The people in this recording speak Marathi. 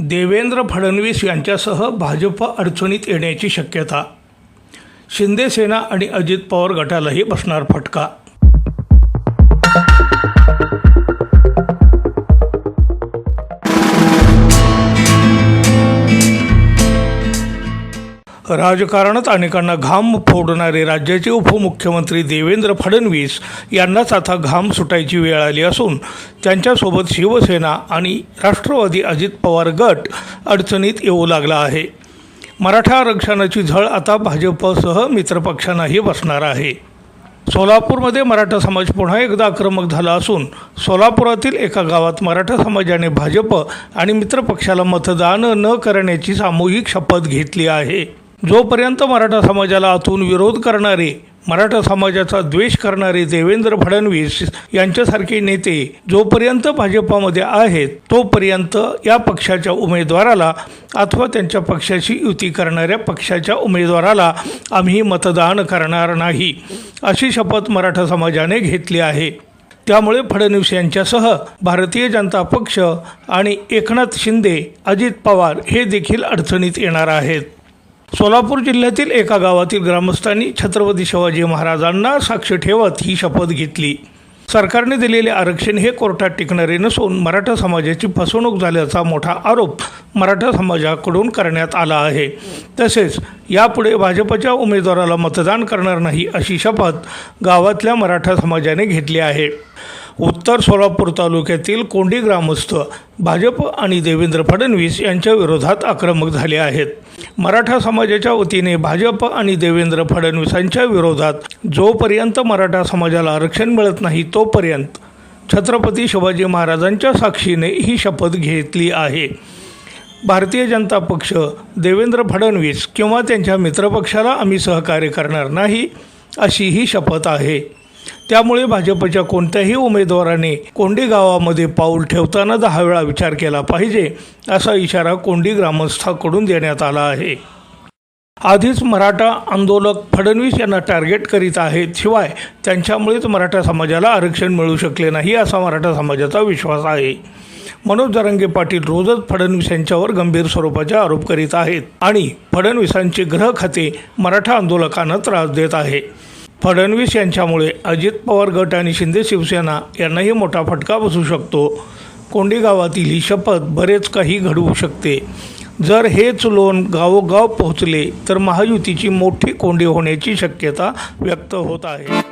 देवेंद्र फडणवीस यांच्यासह भाजप अडचणीत येण्याची शक्यता. शिंदेसेना आणि अजित पवार गटालाही बसणार फटका. राजकारणात अनेकांना घाम फोडणारे राज्याचे उपमुख्यमंत्री देवेंद्र फडणवीस यांनाच आता घाम सुटायची वेळ आली असून त्यांच्यासोबत शिवसेना आणि राष्ट्रवादी अजित पवार गट अडचणीत येऊ लागला आहे. मराठा आरक्षणाची झळ आता भाजपसह मित्रपक्षांनाही बसणार आहे. सोलापूरमध्ये मराठा समाज पुन्हा एकदा आक्रमक झाला असून सोलापुरातील एका गावात मराठा समाजाने भाजप आणि मित्रपक्षाला मतदान न करण्याची सामूहिक शपथ घेतली आहे. जोपर्यंत मराठा समाजाला आतून विरोध करणारे मराठा समाजाचा द्वेष करणारे देवेंद्र फडणवीस यांच्यासारखे नेते जोपर्यंत भाजपामध्ये आहेत तोपर्यंत या पक्षाच्या उमेदवाराला अथवा त्यांच्या पक्षाशी युती करणाऱ्या पक्षाच्या उमेदवाराला आम्ही मतदान करणार नाही अशी शपथ मराठा समाजाने घेतली आहे. त्यामुळे फडणवीस यांच्यासह भारतीय जनता पक्ष आणि एकनाथ शिंदे अजित पवार हे देखील अडचणीत येणार आहेत. सोलापूर जिल्ह्यातील एका गावातील ग्रामस्थांनी छत्रपती शिवाजी महाराजांना साक्ष ठेवत ही शपथ घेतली. सरकारने दिलेले आरक्षण हे कोर्टात टिकणारे नसून मराठा समाजाची फसवणूक झाल्याचा मोठा आरोप मराठा समाजाकडून करण्यात आला आहे. तसेच यापुढे भाजपच्या उमेदवाराला मतदान करणार नाही अशी शपथ गावातल्या मराठा समाजाने घेतली आहे. उत्तर सोलापूर तालुक्यातील कोंडी ग्रामस्थ भाजप आणि देवेंद्र फडणवीस यांच्या विरोधात आक्रमक झाले आहेत. मराठा समाजाच्या वतीने भाजप आणि देवेंद्र फडणवीसांच्या विरोधात जोपर्यंत मराठा समाजाला आरक्षण मिळत नाही तोपर्यंत छत्रपती शिवाजी महाराजांच्या साक्षीने ही शपथ घेतली आहे. भारतीय जनता पक्ष देवेंद्र फडणवीस किंवा त्यांच्या मित्रपक्षाला आम्ही सहकार्य करणार नाही अशी ही शपथ आहे. त्यामुळे भाजपच्या कोणत्याही उमेदवाराने कोंडी गावामध्ये पाऊल ठेवताना दहा वेळा विचार केला पाहिजे असा इशारा कोंडी ग्रामस्थाकडून देण्यात आला आहे. आधीच मराठा आंदोलक फडणवीस यांना टार्गेट करीत आहेत शिवाय त्यांच्यामुळेच मराठा समाजाला आरक्षण मिळू शकले नाही असा मराठा समाजाचा विश्वास आहे. मनोज जरंगे पाटील रोजच फडणवीस यांच्यावर गंभीर स्वरूपाचे आरोप करीत आहेत आणि फडणवीसांचे ग्रह खाते मराठा आंदोलकांना त्रास देत आहे. फडणवीस यांच्यामुळे अजित पवार गट आणि शिंदे शिवसेना यांनाही मोठा फटका बसू शकतो. कोंडी गावातील ही शपथ बरेच काही घडवू शकते. जर हेच लोन गावोगाव पोहोचले तर महायुतीची मोठी कोंडी होण्याची शक्यता व्यक्त होत आहे.